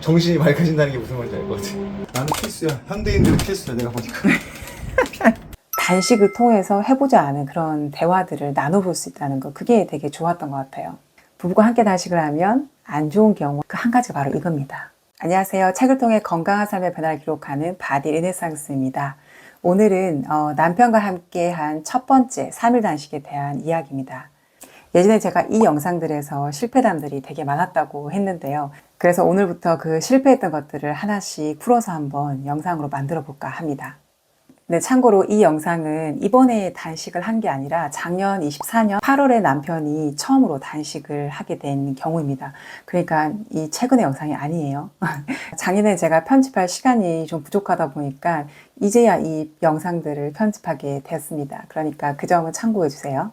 정신이 맑아진다는 게 무슨 말인지 알 것 같아. 나는 필수야. 현대인들은 필수야. 내가 보니까. 단식을 통해서 해보지 않은 그런 대화들을 나눠볼 수 있다는 거 그게 되게 좋았던 것 같아요. 부부가 함께 단식을 하면 안 좋은 경우 그 한 가지가 바로 이겁니다. 안녕하세요. 책을 통해 건강한 삶의 변화를 기록하는 바디 르네상스입니다. 오늘은 어, 남편과 함께 한 첫 번째 3일 단식에 대한 이야기입니다. 예전에 제가 이 영상들에서 실패담들이 되게 많았다고 했는데요. 그래서 오늘부터 그 실패했던 것들을 하나씩 풀어서 한번 영상으로 만들어 볼까 합니다. 네, 참고로 이 영상은 이번에 단식을 한 게 아니라 작년 24년 8월에 남편이 처음으로 단식을 하게 된 경우입니다. 그러니까 이 최근의 영상이 아니에요. 작년에 제가 편집할 시간이 좀 부족하다 보니까 이제야 이 영상들을 편집하게 되었습니다. 그러니까 그 점은 참고해 주세요.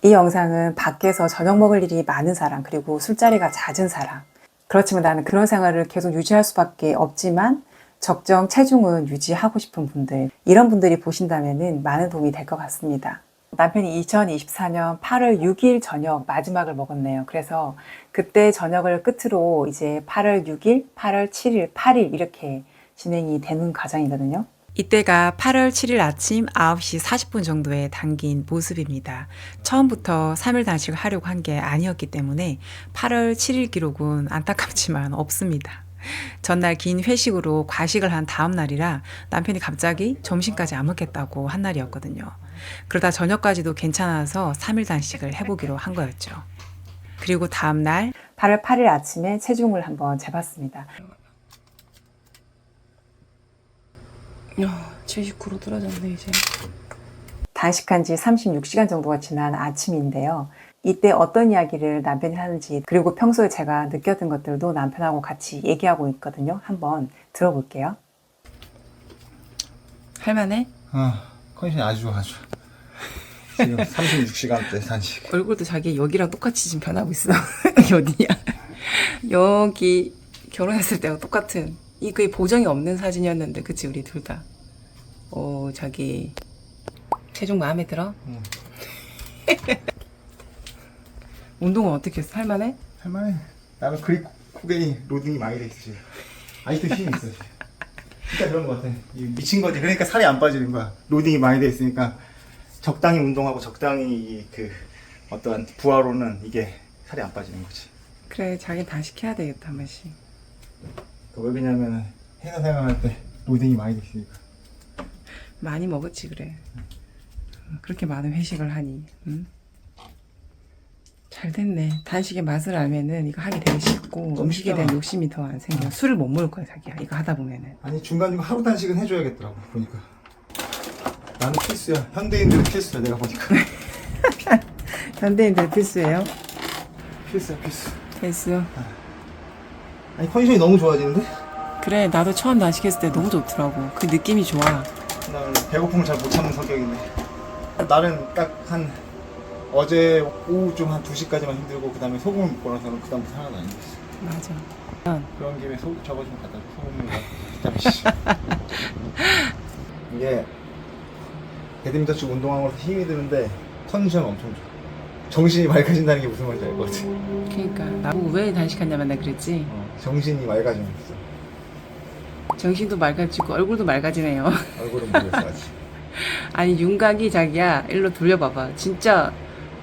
이 영상은 밖에서 저녁 먹을 일이 많은 사람, 그리고 술자리가 잦은 사람. 그렇지만 나는 그런 생활을 계속 유지할 수밖에 없지만 적정 체중은 유지하고 싶은 분들, 이런 분들이 보신다면 많은 도움이 될 것 같습니다. 남편이 2024년 8월 6일 저녁 마지막을 먹었네요. 그래서 그때 저녁을 끝으로 이제 8월 6일, 8월 7일, 8일 이렇게 진행이 되는 과정이거든요. 이때가 8월 7일 아침 9시 40분 정도에 당긴 모습입니다. 처음부터 3일 단식을 하려고 한 게 아니었기 때문에 8월 7일 기록은 안타깝지만 없습니다. 전날 긴 회식으로 과식을 한 다음 날이라 남편이 갑자기 점심까지 안 먹겠다고 한 날이었거든요. 그러다 저녁까지도 괜찮아서 3일 단식을 해보기로 한 거였죠. 그리고 다음 날 8월 8일 아침에 체중을 한번 재봤습니다. 야, 79로 떨어졌네 이제. 단식한 지 36시간 정도가 지난 아침인데요. 이때 어떤 이야기를 남편이 하는지 그리고 평소에 제가 느꼈던 것들도 남편하고 같이 얘기하고 있거든요. 한번 들어볼게요. 할만해? 아, 컨디션이 아주 좋아, 아주. 지금 36시간대 단식. 얼굴도 자기 여기랑 똑같이 지금 변하고 있어. 여기 어디냐? 여기 결혼했을 때랑 똑같은 이 거의 보정이 없는 사진이었는데 그치 우리 둘 다. 오 자기 체중 마음에 들어? 응. 운동은 어떻게 했어? 할만해? 할만해. 나는 그립 코겐이 로딩이 많이 돼 있어. 아직도 힘이 있어. 진짜 그런 것 같아. 이 미친 거지. 그러니까 살이 안 빠지는 거야. 로딩이 많이 돼 있으니까 적당히 운동하고 적당히 이그 어떠한 부하로는 이게 살이 안 빠지는 거지. 그래 자기 단식해야 되겠다 한 번씩. 그왜 그러냐면 회사 생활할 때 로딩이 많이 돼 있으니까. 많이 먹었지 그래. 그렇게 많은 회식을 하니. 응? 잘 됐네. 단식의 맛을 알면은 이거 하기 되게 쉽고 음식에 대한 쉽잖아. 욕심이 더 안 생겨. 술을 못 먹을 거야 자기야. 이거 하다 보면은. 아니 중간 중간 하루 단식은 해줘야겠더라고 보니까. 나는 필수야. 현대인들은 필수야. 내가 보니까. 현대인들 필수예요. 필수야 필수. 필수. 아니 컨디션이 너무 좋아지는데? 그래 나도 처음 단식했을 때 너무 좋더라고. 그 느낌이 좋아. 나는 배고픔을 잘 못 참는 성격인데 나는 딱 한 어제 오후쯤 한 2시까지만 힘들고 그 다음에 소금을 먹고 나서는 그 다음부터 하나도 안 힘들었어 맞아. 그런 김에 소, 저거 좀 갖다 줘 소금을 씨. 이게 배드민턴 치고 운동하고 나서 힘이 드는데 컨디션 엄청 좋아 정신이 맑아진다는 게 무슨 말인지 알 것 같아 그러니까 나보고 왜 단식하냐면 나 그랬지. 어, 정신이 맑아지면 있어 정신도 맑아지고 얼굴도 맑아지네요. 얼굴은 모르겠어 아직 아니 윤곽이 자기야 일로 돌려봐봐. 진짜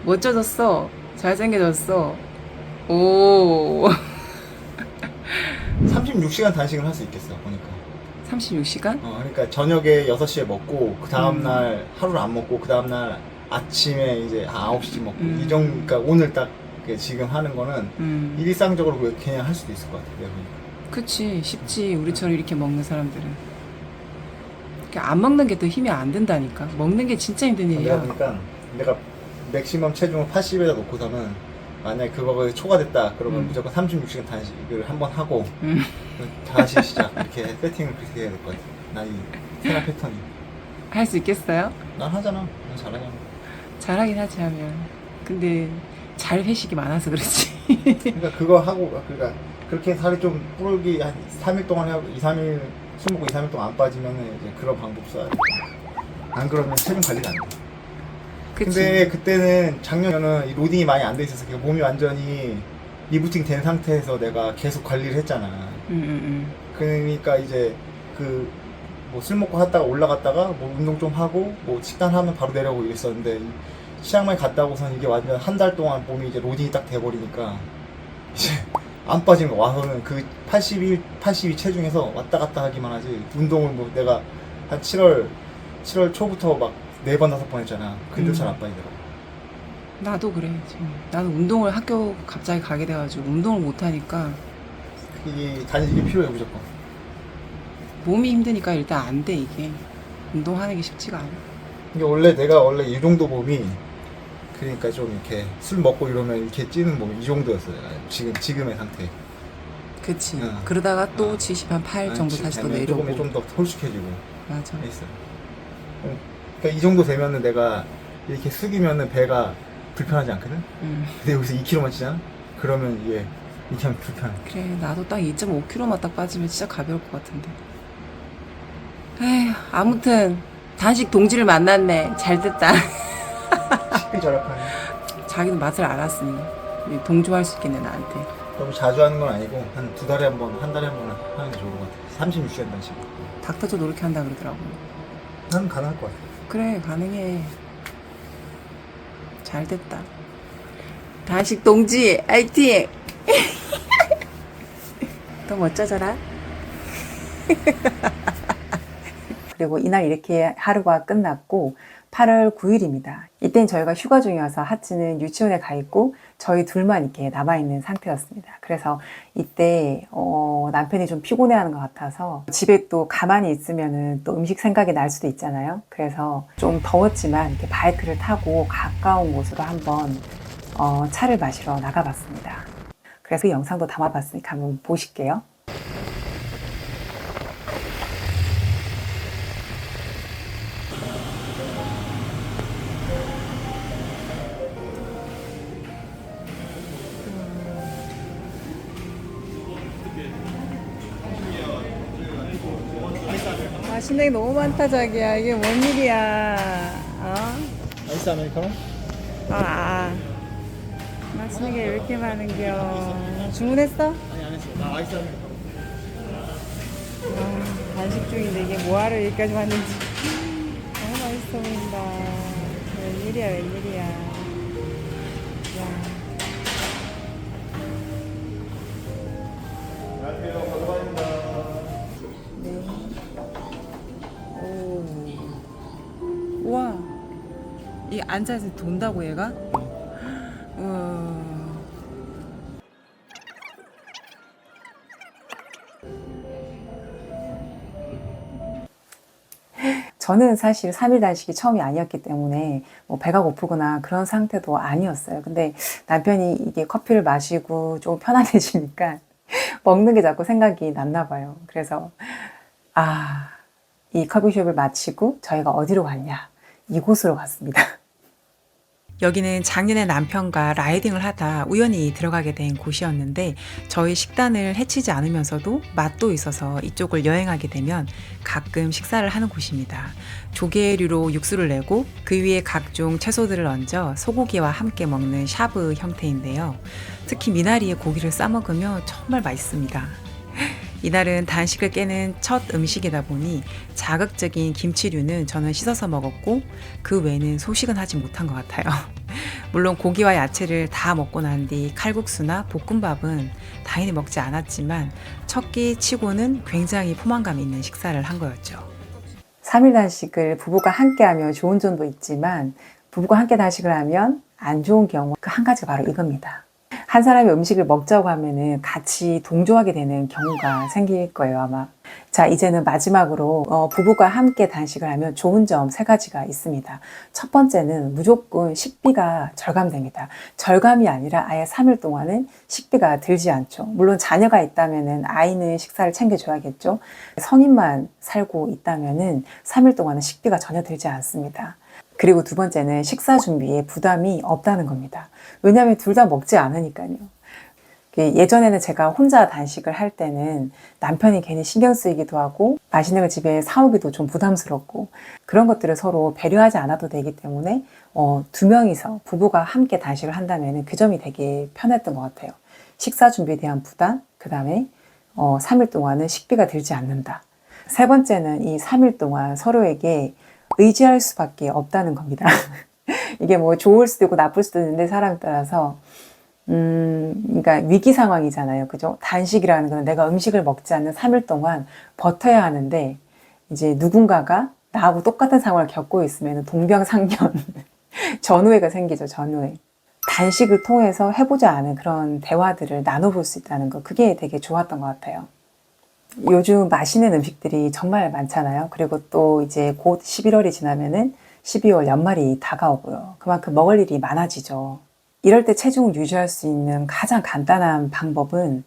멋져졌어. 잘생겨졌어. 오. 36시간 단식을 할 수 있겠어 보니까 36시간? 어, 그러니까 저녁에 6시에 먹고 그 다음 날 하루를 안 먹고 그 다음 날 아침에 이제 한 9시쯤 먹고 음. 이 정도 그러니까 오늘 딱 지금 하는 거는 음. 일상적으로 그냥 할 수도 있을 것 같아 내가 보니까. 그치. 쉽지. 우리처럼 이렇게 먹는 사람들은. 안 먹는 게더 힘이 안 든다니까. 먹는 게 진짜 힘든 내가 일이야. 보니까 내가 맥시멈 체중을 80에다 놓고서는 만약에 그거가 초과됐다 그러면 음. 무조건 36시간 단식을 한 번 하고 음. 다시 시작. 이렇게 세팅을 그렇게 해야 될 것 같아 난이 생활 패턴이. 할 수 있겠어요? 난 하잖아. 난 잘하잖아 잘하긴 하지 하면 근데 잘 회식이 많아서 그렇지 그러니까 그거 하고 그러니까 그렇게 살이 좀 불기 한 3일 동안 하고 2, 3일 술 먹고 2, 3일 동안 안 빠지면은 이제 그런 방법 써야 돼. 안 그러면 체중 관리가 안 돼. 그치 근데 그때는 작년에는 이 로딩이 많이 안 돼 있어서 몸이 완전히 리부팅 된 상태에서 내가 계속 관리를 했잖아. 음, 음, 그러니까 이제 그 뭐 술 먹고 갔다가 올라갔다가 뭐 운동 좀 하고 뭐 식단 하면 바로 내려오고 이랬었는데 이 치앙마이 갔다 오고선 이게 완전 한 달 동안 몸이 이제 로딩이 딱 돼버리니까 이제 안 빠지는 거 와서는 그 81, 82 체중에서 왔다 갔다 하기만 하지 운동을 뭐 내가 한 7월 7월 초부터 막 네 번 다섯 번 했잖아 근데 음. 잘안 빠지더라고 음. 나도 그래. 지금. 나는 운동을 학교 갑자기 가게 돼가지고 운동을 못 하니까 이게 단식이 필요해 무조건 몸이 힘드니까 일단 안 돼 이게. 운동하는 게 쉽지가 않아. 이게 원래 내가 원래 이 정도 몸이 그러니까 좀 이렇게 술 먹고 이러면 이렇게 찌는 몸이 이 정도였어요 지금 지금의 상태 그치. 응. 그러다가 또 어. 70한 8 정도 다시 또 내려오고. 조금 좀더 홀쭉해지고 맞아. 있어요. 그러니까 이 정도 되면은 내가 이렇게 숙이면은 배가 불편하지 않거든. 음. 근데 여기서 2kg만 찌잖아. 그러면 이게 이렇게 하면 불편해. 그래 나도 딱 2.5kg만 딱 빠지면 진짜 가벼울 것 같은데 에휴 아무튼 단식 동지를 만났네 잘 됐다 식비 절약하네. 자기는 맛을 알았으니 동조할 수 있겠네 나한테 너무 자주 하는 건 아니고 한 두 달에 한 번, 한 달에 한 번 하는 게 좋을 것 같아. 36시간 단식. 닥터도 노력해 한다 그러더라고 난 가능할 것 같아. 그래 가능해 잘 됐다 단식 동지 화이팅 더 멋져져라 그리고 이날 이렇게 하루가 끝났고 8월 9일입니다. 이땐 저희가 휴가 중이어서 하치는 유치원에 가 있고 저희 둘만 이렇게 남아 있는 상태였습니다. 그래서 이때 어, 남편이 좀 피곤해하는 것 같아서 집에 또 가만히 있으면은 또 음식 생각이 날 수도 있잖아요. 그래서 좀 더웠지만 이렇게 바이크를 타고 가까운 곳으로 한번 어, 차를 마시러 나가봤습니다. 그래서 그 영상도 담아봤으니까 한번 보실게요. 맛있는 게 너무 많다 자기야 이게 뭔 일이야 어? 아이스 아메리카노? 아, 아. 맛있는 게 왜 이렇게 많은겨 주문했어? 아니 안 했어. 나 아이스 아메리카노. 아, 단식 중인데 이게 뭐하러 여기까지 왔는지 너무 맛있어 보인다 웬일이야 웬일이야 야. 앉아서 돈다고 얘가? 우와. 저는 사실 3일 단식이 처음이 아니었기 때문에 뭐 배가 고프거나 그런 상태도 아니었어요. 근데 남편이 이게 커피를 마시고 좀 편안해지니까 먹는 게 자꾸 생각이 났나 봐요. 그래서 아, 이 커피숍을 마치고 저희가 어디로 갔냐? 이곳으로 갔습니다. 여기는 작년에 남편과 라이딩을 하다 우연히 들어가게 된 곳이었는데 저희 식단을 해치지 않으면서도 맛도 있어서 이쪽을 여행하게 되면 가끔 식사를 하는 곳입니다. 조개류로 육수를 내고 그 위에 각종 채소들을 얹어 소고기와 함께 먹는 샤브 형태인데요. 특히 미나리에 고기를 싸 먹으면 정말 맛있습니다. 이날은 단식을 깨는 첫 음식이다 보니 자극적인 김치류는 저는 씻어서 먹었고 그 외에는 소식은 하지 못한 것 같아요. 물론 고기와 야채를 다 먹고 난 뒤 칼국수나 볶음밥은 당연히 먹지 않았지만 첫 끼 치고는 굉장히 포만감 있는 식사를 한 거였죠. 3일 단식을 부부가 함께 하면 좋은 점도 있지만 부부가 함께 단식을 하면 안 좋은 경우 그 한 가지가 바로 이겁니다. 한 사람이 음식을 먹자고 하면은 같이 동조하게 되는 경우가 생길 거예요, 아마. 자, 이제는 마지막으로 어, 부부가 함께 단식을 하면 좋은 점 세 가지가 있습니다. 첫 번째는 무조건 식비가 절감됩니다. 절감이 아니라 아예 3일 동안은 식비가 들지 않죠. 물론 자녀가 있다면은 아이는 식사를 챙겨줘야겠죠. 성인만 살고 있다면은 3일 동안은 식비가 전혀 들지 않습니다. 그리고 두 번째는 식사 준비에 부담이 없다는 겁니다. 왜냐하면 둘 다 먹지 않으니까요. 그 예전에는 제가 혼자 단식을 할 때는 남편이 괜히 신경 쓰이기도 하고 맛있는 걸 집에 사오기도 좀 부담스럽고 그런 것들을 서로 배려하지 않아도 되기 때문에 어, 두 명이서 부부가 함께 단식을 한다면 그 점이 되게 편했던 것 같아요. 식사 준비에 대한 부담, 그 다음에 어, 3일 동안은 식비가 들지 않는다. 세 번째는 이 3일 동안 서로에게 의지할 수밖에 없다는 겁니다. 이게 뭐 좋을 수도 있고 나쁠 수도 있는데 사람 따라서 음, 그러니까 위기 상황이잖아요. 그죠? 단식이라는 건 내가 음식을 먹지 않는 3일 동안 버텨야 하는데 이제 누군가가 나하고 똑같은 상황을 겪고 있으면 동병상련 전우회가 생기죠. 전우회. 단식을 통해서 해보자 하는 그런 대화들을 나눠볼 수 있다는 거 그게 되게 좋았던 것 같아요. 요즘 맛있는 음식들이 정말 많잖아요. 그리고 또 이제 곧 11월이 지나면은 12월 연말이 다가오고요. 그만큼 먹을 일이 많아지죠. 이럴 때 체중을 유지할 수 있는 가장 간단한 방법은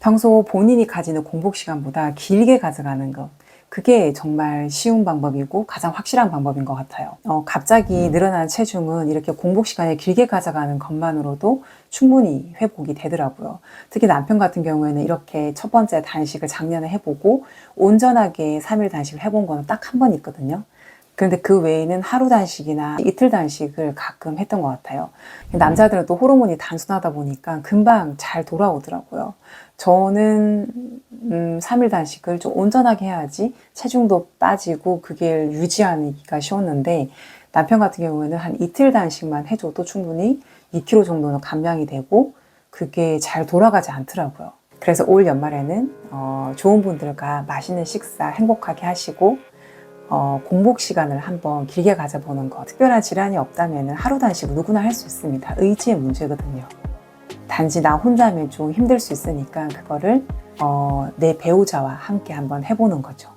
평소 본인이 가지는 공복 시간보다 길게 가져가는 것. 그게 정말 쉬운 방법이고 가장 확실한 방법인 것 같아요. 어, 갑자기 늘어난 체중은 이렇게 공복 시간을 길게 가져가는 것만으로도 충분히 회복이 되더라고요. 특히 남편 같은 경우에는 이렇게 첫 번째 단식을 작년에 해보고 온전하게 3일 단식을 해본 거는 딱 한 번 있거든요. 그런데 그 외에는 하루 단식이나 이틀 단식을 가끔 했던 것 같아요. 남자들은 또 호르몬이 단순하다 보니까 금방 잘 돌아오더라고요. 저는 음, 3일 단식을 좀 온전하게 해야지 체중도 빠지고 그게 유지하기가 쉬웠는데 남편 같은 경우에는 한 이틀 단식만 해줘도 충분히 2kg 정도는 감량이 되고 그게 잘 돌아가지 않더라고요. 그래서 올 연말에는 어, 좋은 분들과 맛있는 식사 행복하게 하시고 어, 공복 시간을 한번 길게 가져보는 것. 특별한 질환이 없다면 하루 단식 누구나 할 수 있습니다. 의지의 문제거든요. 단지 나 혼자 하면 좀 힘들 수 있으니까 그거를 어, 내 배우자와 함께 한번 해보는 거죠.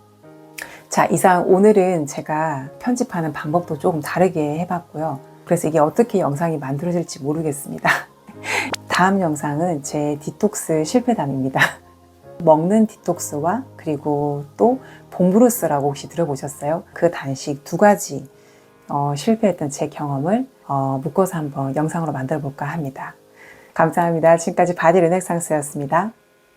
자, 이상 오늘은 제가 편집하는 방법도 조금 다르게 해봤고요. 그래서 이게 어떻게 영상이 만들어질지 모르겠습니다. 다음 영상은 제 디톡스 실패담입니다. 먹는 디톡스와 그리고 또 봄브루스라고 혹시 들어보셨어요? 그 단식 두 가지 어, 실패했던 제 경험을 어, 묶어서 한번 영상으로 만들어 볼까 합니다. 감사합니다. 지금까지 바디 르넥상스였습니다.